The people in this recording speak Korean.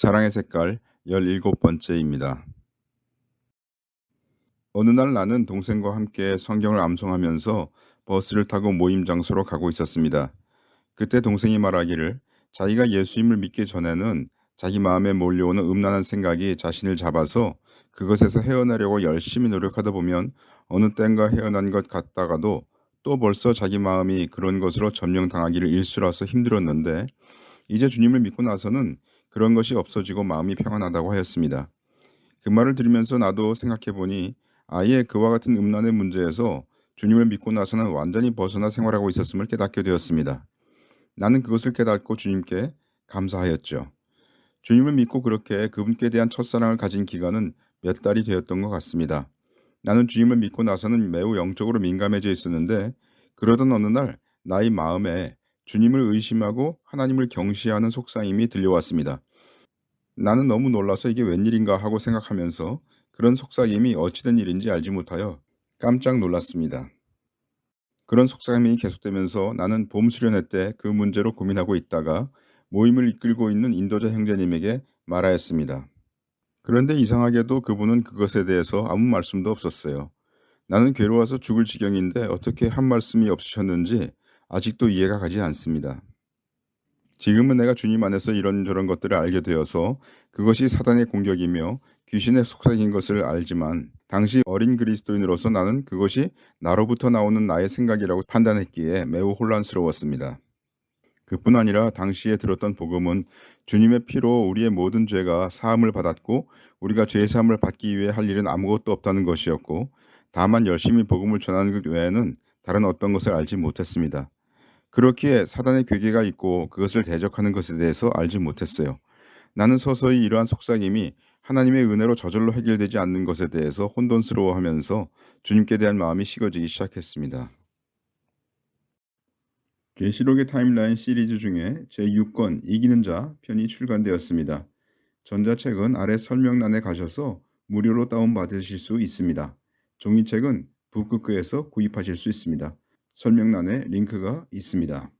사랑의 색깔 17번째입니다. 어느 날 나는 동생과 함께 성경을 암송하면서 버스를 타고 모임 장소로 가고 있었습니다. 그때 동생이 말하기를 자기가 예수님을 믿기 전에는 자기 마음에 몰려오는 음란한 생각이 자신을 잡아서 그것에서 헤어나려고 열심히 노력하다 보면 어느 땐가 헤어난 것 같다가도 또 벌써 자기 마음이 그런 것으로 점령당하기를 일수라서 힘들었는데 이제 주님을 믿고 나서는 그런 것이 없어지고 마음이 평안하다고 하였습니다. 그 말을 들으면서 나도 생각해 보니 아예 그와 같은 음란의 문제에서 주님을 믿고 나서는 완전히 벗어나 생활하고 있었음을 깨닫게 되었습니다. 나는 그것을 깨닫고 주님께 감사하였죠. 주님을 믿고 그렇게 그분께 대한 첫사랑을 가진 기간은 몇 달이 되었던 것 같습니다. 나는 주님을 믿고 나서는 매우 영적으로 민감해져 있었는데 그러던 어느 날 나의 마음에 주님을 의심하고 하나님을 경시하는 속상임이 들려왔습니다. 나는 너무 놀라서 이게 웬일인가 하고 생각하면서 그런 속삭임이 어찌된 일인지 알지 못하여 깜짝 놀랐습니다. 그런 속삭임이 계속되면서 나는 봄 수련회 때 그 문제로 고민하고 있다가 모임을 이끌고 있는 인도자 형제님에게 말하였습니다. 그런데 이상하게도 그분은 그것에 대해서 아무 말씀도 없었어요. 나는 괴로워서 죽을 지경인데 어떻게 한 말씀이 없으셨는지 아직도 이해가 가지 않습니다. 지금은 내가 주님 안에서 이런저런 것들을 알게 되어서 그것이 사단의 공격이며 귀신의 속삭인 것을 알지만 당시 어린 그리스도인으로서 나는 그것이 나로부터 나오는 나의 생각이라고 판단했기에 매우 혼란스러웠습니다. 그뿐 아니라 당시에 들었던 복음은 주님의 피로 우리의 모든 죄가 사함을 받았고 우리가 죄 사함을 받기 위해 할 일은 아무것도 없다는 것이었고 다만 열심히 복음을 전하는 것 외에는 다른 어떤 것을 알지 못했습니다. 그렇기에 사단의 괴계가 있고 그것을 대적하는 것에 대해서 알지 못했어요. 나는 서서히 이러한 속삭임이 하나님의 은혜로 저절로 해결되지 않는 것에 대해서 혼돈스러워하면서 주님께 대한 마음이 식어지기 시작했습니다. 계시록의 타임라인 시리즈 중에 제6권 이기는 자 편이 출간되었습니다. 전자책은 아래 설명란에 가셔서 무료로 다운받으실 수 있습니다. 종이책은 북극교에서 구입하실 수 있습니다. 설명란에 링크가 있습니다.